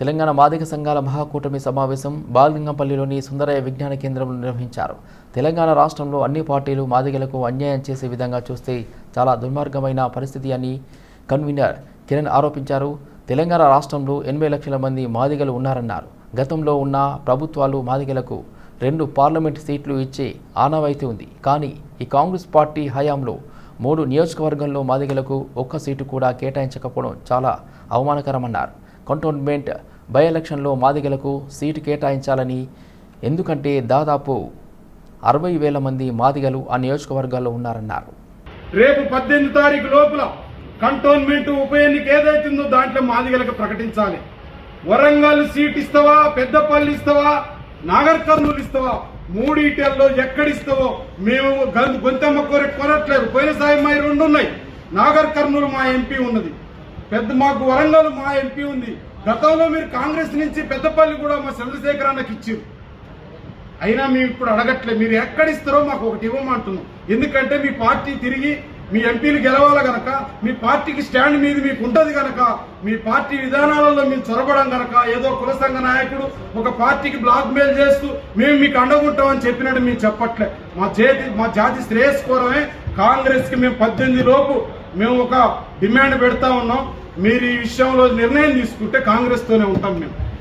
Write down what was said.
తెలంగాణ మాదిక సంఘాల మహాకూటమి సమావేశం బాలింగంపల్లిలోని సుందరయ్య విజ్ఞాన కేంద్రంలో నిర్వహించారు. తెలంగాణ రాష్ట్రంలో అన్ని పార్టీలు మాదిగలకు అన్యాయం చేసే విధంగా చూస్తే చాలా దుర్మార్గమైన పరిస్థితి అని కన్వీనర్ కిరణ్ ఆరోపించారు. తెలంగాణ రాష్ట్రంలో ఎనభై లక్షల మంది మాదిగలు ఉన్నారన్నారు. గతంలో ఉన్న ప్రభుత్వాలు మాదిగలకు రెండు పార్లమెంట్ సీట్లు ఇచ్చే ఆనవాయితీ ఉంది. కానీ ఈ కాంగ్రెస్ పార్టీ హయాంలో మూడు నియోజకవర్గంలో మాదిగలకు ఒక్క సీటు కూడా కేటాయించకపోవడం చాలా అవమానకరమన్నారు. కంటోన్మెంట్ బై ఎలక్షన్లో మాదిగలకు సీటు కేటాయించాలని ఎందుకంటే దాదాపు అరవై వేల మంది మాదిగలు ఆ నియోజకవర్గాల్లో ఉన్నారన్నారు. రేపు పద్దెనిమిది తారీఖు లోపల కంటోన్మెంట్ ఉప ఎన్నిక ఏదైతుందో దాంట్లో మాదిగలకు ప్రకటించాలి. వరంగల్ సీట్ ఇస్తావా పెద్దపల్లి ఇస్తావా నాగర్ కర్నూలు ఇస్తావా మూడిటల్లో ఎక్కడిస్తావో మేము గం- కోరి కొనట్లేదు. పోయిన సాయి మా రెండు ఉన్నాయి నాగర్ కర్నూలు మా ఎంపీ ఉన్నది. పెద్ద మాకు వరంగల్ మా ఎంపీ ఉంది. గతంలో మీరు కాంగ్రెస్ నుంచి పెద్దపల్లి కూడా మా చంద్రశేఖర్ అన్నకి ఇచ్చారు. అయినా మేము ఇప్పుడు అడగట్లే మీరు ఎక్కడిస్తారో మాకు ఒకటి ఇవ్వమంటున్నాం. ఎందుకంటే మీ పార్టీ తిరిగి మీ ఎంపీలు గెలవాలి గనక మీ పార్టీకి స్టాండ్ మీద మీకు ఉంటుంది గనక మీ పార్టీ విధానాలలో మేము చొరబడం గనక ఏదో కుల సంఘ నాయకుడు ఒక పార్టీకి బ్లాక్ మెయిల్ చేస్తూ మేము మీకు అండగుంటామని చెప్పినట్టు మేము చెప్పట్లే. మా చేతి మా జాతి శ్రేయస్కోరమే. కాంగ్రెస్కి మేము పద్దెనిమిది లోపు మేము ఒక డిమాండ్ పెడతా ఉన్నాం. మీరు ఈ విషయంలో నిర్ణయం తీసుకుంటే కాంగ్రెస్తోనే ఉంటాం మేము.